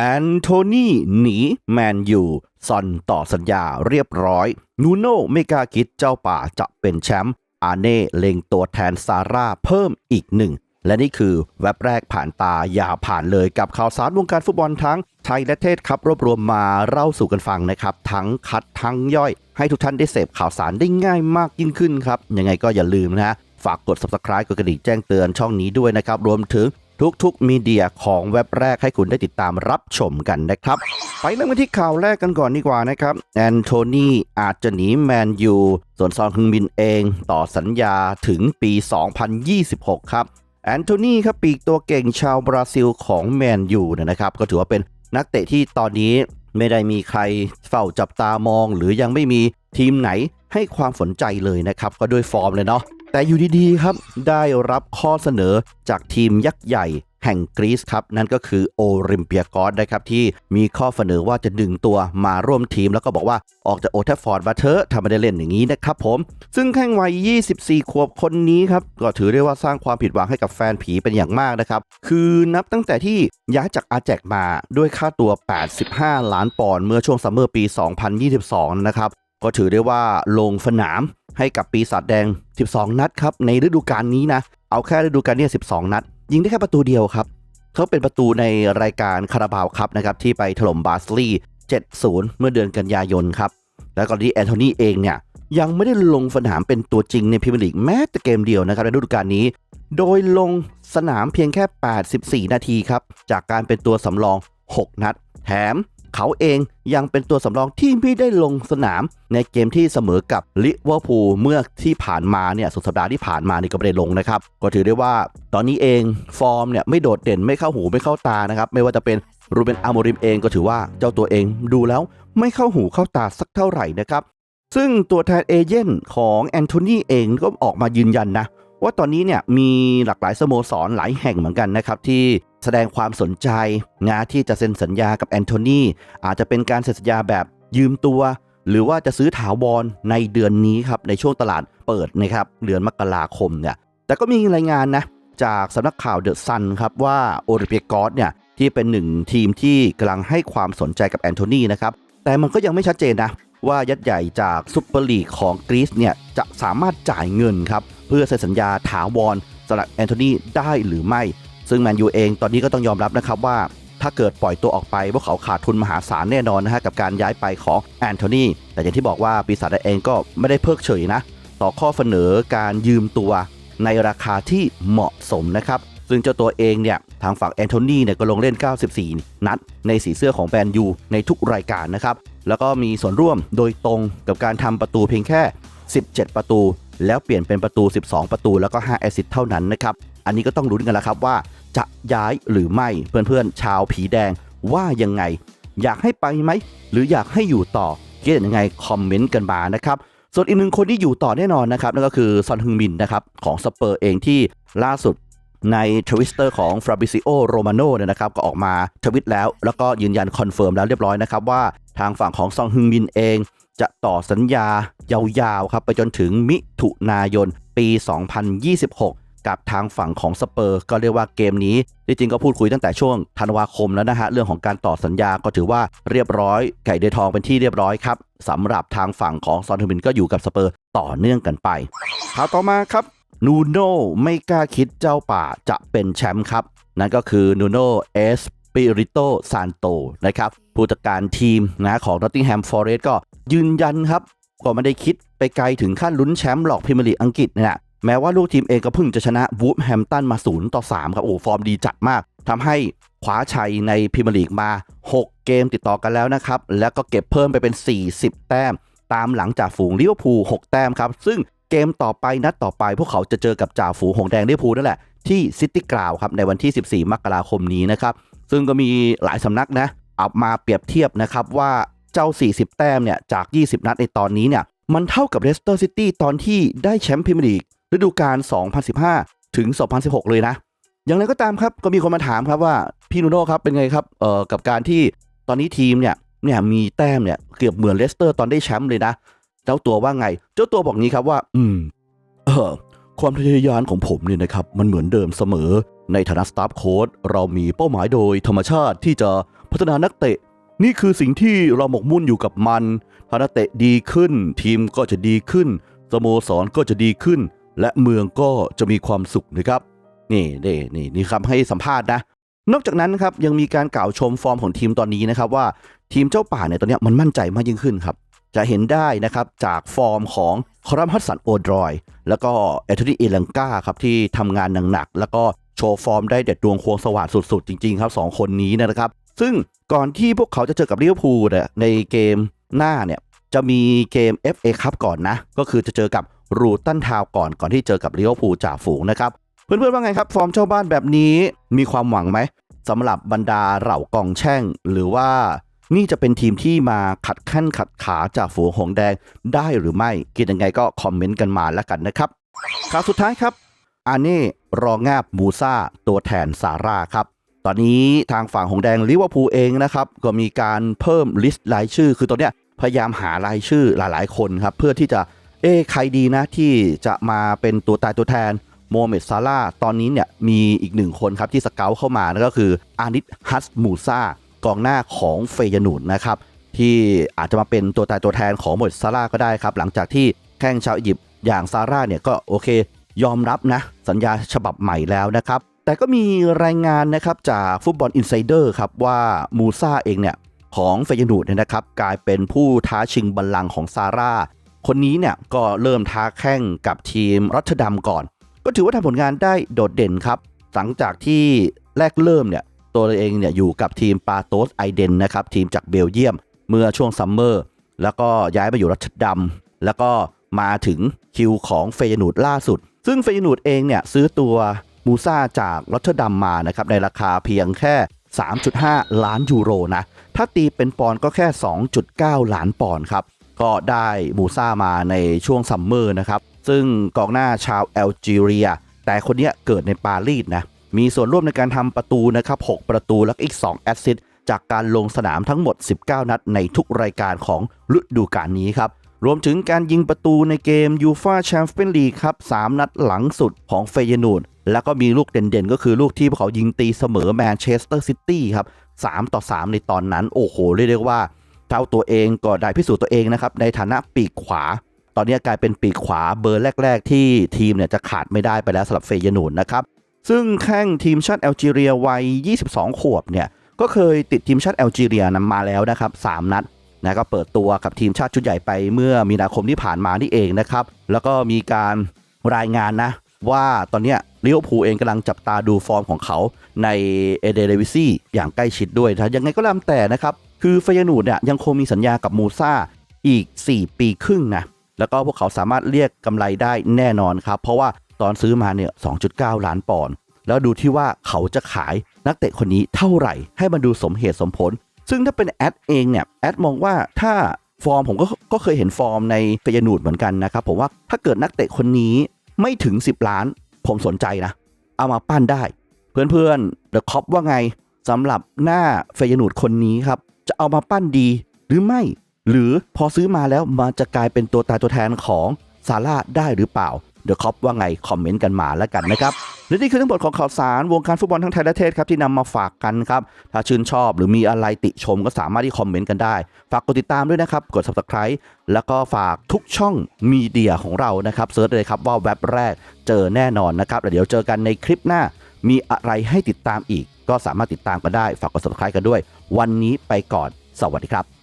แอนโทนีหนีแมนยูซอนต่อสัญญาเรียบร้อย นูโน่ไม่กล้าคิดเจ้าป่าจะเป็นแชมป์อาเน่เล็งตัวแทนซาร่าเพิ่มอีกหนึ่ง และนี่คือแว็บแรกผ่านตาอย่าผ่านเลยกับข่าวสารวงการฟุตบอลทั้งไทยและเทศครับรวบรวมมาเล่าสู่กันฟังนะครับ ทั้งคัดทั้งย่อย ให้ทุกท่านได้เสพข่าวสารได้ง่ายมากยิ่งขึ้นครับยังไงก็อย่าลืมนะฮะฝากกด subscribe กดกระดิ่งแจ้งเตือนช่องนี้ด้วยนะครับ รวมถึง ทุกๆ มีเดียของเว็บแรกให้คุณได้ติดตามรับชมกันนะครับ ไปเริ่มกันที่ข่าวแรกกันก่อนดีกว่านะครับ แอนโทนีอาจจะหนีแมนยู ส่วนซอนฮึงมินเองต่อสัญญาถึงปี 2026 ครับ แอนโทนีครับปีกตัวเก่งชาวบราซิลของแมนยูนะครับ ก็ถือว่าเป็นนักเตะที่ตอนนี้ไม่ได้มีใครเฝ้าจับตามอง หรือยังไม่มีทีมไหนให้ความสนใจเลยนะครับ ก็ด้วยฟอร์มเลยเนาะ แต่อยู่ดีๆครับได้รับข้อเสนอจากทีมยักษ์ใหญ่แห่งกรีซครับ นั่นก็คือโอริมเปียกอสนะครับที่มีข้อเสนอว่าจะดึงตัวมาร่วมทีม แล้วก็บอกว่าออกจากโอเทฟฟอร์ดมาเถอะทำไม่ได้เล่นอย่างนี้นะครับผม ซึ่งแข้งวัย 24 ขวบคนนี้ครับ ก็ถือได้ว่าสร้างความผิดหวังให้กับแฟนผีเป็นอย่างมากนะครับ คือนับตั้งแต่ที่ย้ายจากอาแจกมาด้วยค่าตัว 85 ล้านปอนด์เมื่อช่วงซัมเมอร์ปี 2022 นะครับก็ถือได้ว่าลงสนาม ให้กับปีศาจแดง 12 นัดครับในฤดูกาลนี้นะ เอาแค่ฤดูกาลนี้ 12 นัด ยิงได้แค่ประตูเดียวครับเขาเป็นประตูในรายการคาราบาวครับนะครับที่ไปถล่มบาสลีย์7-0 เมื่อเดือนกันยายนครับ และก่อนที่แอนโทนีเองเนี่ยยังไม่ได้ลงสนามเป็นตัวจริงในพรีเมียร์ลีกแม้แต่เกมเดียวนะครับในฤดูกาลนี้ โดยลงสนามเพียงแค่ 84 นาทีครับจากการเป็นตัวสำรอง 6 นัด แถม เขาเองยังเป็นตัวสำรองที่ไม่ได้ลงสนามในเกมที่เสมอกับลิเวอร์พูลเมื่อที่ผ่านมาเนี่ยสุดสัปดาห์ที่ผ่านมานี่ก็ไม่ได้ลงนะครับก็ถือได้ว่าตอนนี้เองฟอร์มเนี่ยไม่โดดเด่นไม่เข้าหูไม่เข้าตานะครับไม่ว่าจะเป็นรูเบนอาโมริมเองก็ถือว่าเจ้าตัวเองดูแล้วไม่เข้าหูเข้าตาสักเท่าไหร่นะครับซึ่งตัวแทนเอเจนต์ของแอนโทนีเองก็ออกมายืนยันนะ ว่าตอนนี้เนี่ยมีหลากหลายสโมสรหลายแห่งเหมือนกันนะครับที่แสดงความสนใจงานที่จะเซ็นสัญญากับแอนโทนีอาจจะเป็นการเซ็นสัญญาแบบยืมตัว หรือว่าจะซื้อถาวรในเดือนนี้ครับในช่วงตลาดเปิดนะครับเดือนมกราคมเนี่ยแต่ก็มีรายงานนะจากสำนักข่าวเดอะซันครับว่าโอริเปียกอสเนี่ยที่เป็นหนึ่งทีมที่กำลังให้ความสนใจกับแอนโทนีนะครับแต่มันก็ยังไม่ชัดเจนนะว่ายัดใหญ่จากซุปเปอร์ลีกของกรีซเนี่ยจะสามารถจ่ายเงินครับ เพื่อเซ็นสัญญาถาวรสำหรับแอนโทนีได้หรือไม่ ซึ่งแมนยูเองตอนนี้ก็ต้องยอมรับนะครับว่า ถ้าเกิดปล่อยตัวออกไปพวกเขาขาดทุนมหาศาลแน่นอนนะฮะกับการย้ายไปของแอนโทนีแต่อย่างที่บอกว่าปีศาจเองก็ไม่ได้เพิกเฉยนะ ต่อข้อเสนอการยืมตัวในราคาที่เหมาะสมนะครับซึ่งเจ้าตัวเองเนี่ยทางฝั่งแอนโทนีเนี่ยก็ลงเล่น 94 นัด ในสีเสื้อของแบนยูในทุกรายการนะครับ แล้วก็มีส่วนร่วมโดยตรงกับการทำประตูเพียงแค่ 17 ประตู แล้วเปลี่ยนเป็นประตู 12 ประตูแล้วก็5แอสซิสต์เท่านั้นนะครับ อันนี้ก็ต้องลุ้นกันแล้วครับว่าจะย้ายหรือไม่เพื่อนๆ ชาวผีแดงว่ายังไง อยากให้ไปไหม หรืออยากให้อยู่ต่อคิดยังไงคอมเมนต์กันมานะครับ ส่วนอีกหนึ่งคนที่อยู่ต่อแน่นอนนะครับนั่นก็คือซอนฮึงมินนะครับของสเปอร์เองที่ล่าสุดในทวิสเตอร์ของฟราบิซิโอโรมาโนเนี่ยนะครับก็ออกมาทวิตแล้ว แล้วก็ยืนยันคอนเฟิร์มแล้วเรียบร้อยนะครับว่าทางฝั่งของซองฮึงมินเอง จะต่อสัญญายาวๆครับไปจนถึงมิถุนายนปี 2026กับทางฝั่งของสเปอร์ก็เรียกว่าเกมนี้ที่จริงก็พูดคุยตั้งแต่ช่วงธันวาคมแล้วนะฮะเรื่องของการต่อสัญญาก็ถือว่าเรียบร้อย ไก่เดยทองเป็นที่เรียบร้อยครับสำหรับทางฝั่งของซอนเทอร์มินก็อยู่กับสเปอร์ต่อเนื่องกันไปข่าวต่อมาครับนูโน่ไม่กล้าคิดเจ้าป่าจะเป็นแชมป์ครับ นั่นก็คือนูโน่เอสปิริโตซานโตนะครับผู้จัดการทีมนะของ Nottingham Forest ก็ ยืนยันครับก็ไม่ได้คิดไปไกลถึงขั้นลุ้นแชมป์หรอกพรีเมียร์ลีกอังกฤษเนี่ยแม้ว่าลูกทีมเองก็เพิ่งจะชนะวูฟแฮมตันมา0ต่อ3ครับโอ้ฟอร์มดีจัดมากทำให้คว้าชัยในพรีเมียร์ลีกมา 6 เกมติดต่อกันแล้วนะครับ แล้วก็เก็บเพิ่มไปเป็น 40 แต้ม ตามหลังจากฝูงลิเวอร์พูล6แต้มครับ ซึ่งเกมต่อไปนัดต่อไป พวกเขาจะเจอกับจ่าฝูงหงแดงลิเวอร์พูลนั่นแหละที่ซิตี้กราวครับในวันที่ 14 มกราคมนี้นะครับซึ่งก็มีหลายสำนักนะเอามาเปรียบเทียบนะครับว่า เจ้า 40 แต้มเนี่ยจาก 20 นัดในตอนนี้เนี่ยมันเท่ากับเลสเตอร์ซิตี้ตอนที่ได้แชมป์พรีเมียร์ลีกฤดูกาล 2015 ถึง 2016 เลยนะ อย่างไรก็ตามครับก็มีคนมาถามครับว่าพี่นูโน่ครับเป็นไงครับเอ่อกับการที่ตอนนี้ทีมเนี่ยเนี่ยมีแต้มเนี่ยเกือบเหมือนเลสเตอร์ตอนได้แชมป์เลยนะ เจ้าตัวว่าไง เจ้าตัวบอกนี้ครับว่า อืมเออความทะเยอทะยานของผมเนี่ยนะครับมันเหมือนเดิมเสมอ ในฐานะสตาฟโค้ดเรามีเป้าหมายโดยธรรมชาติที่จะพัฒนานักเตะ นี่คือสิ่งที่เราหมกมุ่นอยู่กับมันถ้านักเตะดีขึ้น ทีมก็จะดีขึ้น สโมสรก็จะดีขึ้น และเมืองก็จะมีความสุขนะครับ นี่นี่นี่นี่คำให้สัมภาษณ์นะ นอกจากนั้นครับยังมีการกล่าวชมฟอร์มของทีมตอนนี้นะครับว่าทีมเจ้าป่าเนี่ยตอนเนี้ยมันมั่นใจมากยิ่งขึ้นครับ จะเห็นได้นะครับจากฟอร์มของคอรัมฮัสสันโอดรอย แล้วก็แอทนีเอลังกาครับที่ทำงานหนักๆแล้วก็โชว์ฟอร์มได้เด็ดดวงควงสว่างสุดๆ จริงๆ ครับสองคนนี้นะครับ ซึ่งก่อนที่พวกเขาจะเจอกับลิเวอร์พูลในเกมหน้าเนี่ยจะมีเกม FA คัพก่อนนะ ก็คือจะเจอกับรูตันทาวก่อนก่อนที่เจอกับลิเวอร์พูลจ่าฝูงนะครับ เพื่อนๆว่าไงครับ ฟอร์มเจ้าบ้านแบบนี้มีความหวังไหมสำหรับบรรดาเหล่ากองแช่ง หรือว่านี่จะเป็นทีมที่มาขัดขั้นขัดขาจากฝูงหงแดงได้หรือไม่คิดยังไงก็คอมเมนต์กันมาแล้วกันนะครับข่าวสุดท้ายครับอาเน่รองาบมูซาตัวแทนซาร่าครับ ตอนนี้ทางฝั่งหงแดงลิเวอร์พูลเองนะครับ ก็มีการเพิ่มลิสต์รายชื่อ คือตอนเนี้ยพยายามหารายชื่อหลาย ๆ คนครับ เพื่อที่จะเอ๊ใครดีนะที่จะมาเป็นตัวตายตัวแทนโมเมดซาร่าตอนนี้เนี่ยมีอีกหนึ่งคนครับที่สเกลเข้ามานั่นก็คืออานิตฮัสมูซากองหน้าของเฟยนูนนะครับที่อาจจะมาเป็นตัวตายตัวแทนของโมเมดซาร่าก็ได้ครับ หลังจากที่แข้งชาวอียิปต์อย่างซาร่าเนี่ยก็โอเค ยอมรับนะสัญญาฉบับใหม่แล้วนะครับ แต่ก็มีรายงานนะครับจากฟุตบอลอินไซเดอร์ครับว่ามูซาเองเนี่ยของเฟยนูดเนี่ยนะครับกลายเป็นผู้ท้าชิงบัลลังก์ของซาร่า คนนี้เนี่ยก็เริ่มท้าแข่งกับทีมรัชดัมก่อน ก็ถือว่าทำผลงานได้โดดเด่นครับ หลังจากที่แรกเริ่มเนี่ยตัวเองเนี่ยอยู่กับทีมปาโตสไอเดนนะครับทีมจากเบลเยียมเมื่อช่วงซัมเมอร์แล้วก็ย้ายมาอยู่รัชดัมแล้วก็มาถึงคิวของเฟยนูดล่าสุด ซึ่งเฟยนูดเองเนี่ยซื้อตัว มูซาจากรอตเทอร์ดัมมานะครับในราคาเพียงแค่ 3.5 ล้านยูโรนะ ถ้าตีเป็นปอนด์ก็แค่ 2.9 ล้านปอนด์ครับ ก็ได้มูซามาในช่วงซัมเมอร์นะครับ ซึ่งกองหน้าชาวแอลจีเรีย แต่คนนี้เกิดในปารีสนะ มีส่วนร่วมในการทำประตูนะครับ 6 ประตูแล้วก็อีก 2 แอสซิสจากการลงสนามทั้งหมด 19 นัดในทุกรายการของฤดูกาลนี้ครับ รวมถึงการยิงประตูในเกมยูฟาแชมเปี้ยนลีกครับ3นัดหลังสุดของเฟยนูนแล้วก็มีลูกเด่นๆ ก็คือลูกที่พวกเขายิงตีเสมอแมนเชสเตอร์ซิตี้ครับ3ต่อ 3 ในตอนนั้น โอ้โห เรียกได้ว่าเท่าตัวเองก็ได้พิสูจน์ตัวเองนะครับ ในฐานะปีกขวา ตอนนี้กลายเป็นปีกขวาเบอร์แรก ๆ ที่ทีมเนี่ยจะขาดไม่ได้ไปแล้วสำหรับเฟยนูนนะครับ ซึ่งแข้งทีมชาติแอลจีเรียวัย 22 ขวบเนี่ยก็เคยติดทีมชาติแอลจีเรียนำมาแล้วนะครับ3นัด นะก็เปิดตัวกับทีมชาติชุดใหญ่ไปเมื่อมีนาคมที่ผ่านมานี่เองนะครับ แล้วก็มีการรายงานนะ ว่าตอนนี้ลิเวอร์พูลเองกำลังจับตาดูฟอร์มของเขาในเอเดเรวิซี่อย่างใกล้ชิดด้วยนะยังไงก็ตามแต่นะครับ คือเฟยนูดเนี่ยยังคงมีสัญญากับมูซาอีก 4 ปีครึ่งนะแล้วก็พวกเขาสามารถเรียกกำไรได้แน่นอนครับ เพราะว่าตอนซื้อมาเนี่ย 2.9 ล้านปอนด์แล้วดูที่ว่าเขาจะขายนักเตะคนนี้เท่าไหร่ ให้มันดูสมเหตุสมผล ซึ่งถ้าเป็นแอดเองเนี่ยแอดมองว่าถ้าฟอร์มผมก็ก็เคยเห็นฟอร์มในเฟยนูดเหมือนกันนะครับผมว่าถ้าเกิดนักเตะคนนี้ไม่ถึง 10 ล้าน ผมสนใจนะ เอามาปั้นได้ เพื่อนๆเดอะคอปว่าไงสำหรับหน้าเฟยนูดคนนี้ครับ จะเอามาปั้นดีหรือไม่ หรือพอซื้อมาแล้วมันจะกลายเป็นตัวตายตัวแทนของซาร่าได้หรือเปล่า เดอะคอปว่าไงคอมเมนต์กันมาแล้วกันนะครับและนี่คือทั้งหมดของข่าวสารวงการฟุตบอลทั้งไทยและเทศครับที่นำมาฝากกันครับ ถ้าชื่นชอบหรือมีอะไรติชมก็สามารถที่คอมเมนต์กันได้ ฝากกดติดตามด้วยนะครับ กด subscribe แล้วก็ฝากทุกช่องมีเดียของเรานะครับเซิร์ชเลยครับว่าเว็บแรกเจอแน่นอนนะครับเดี๋ยวเจอกันในคลิปหน้า มีอะไรให้ติดตามอีก ก็สามารถติดตามกันได้ ฝากกด subscribe กันด้วย วันนี้ไปก่อน สวัสดีครับ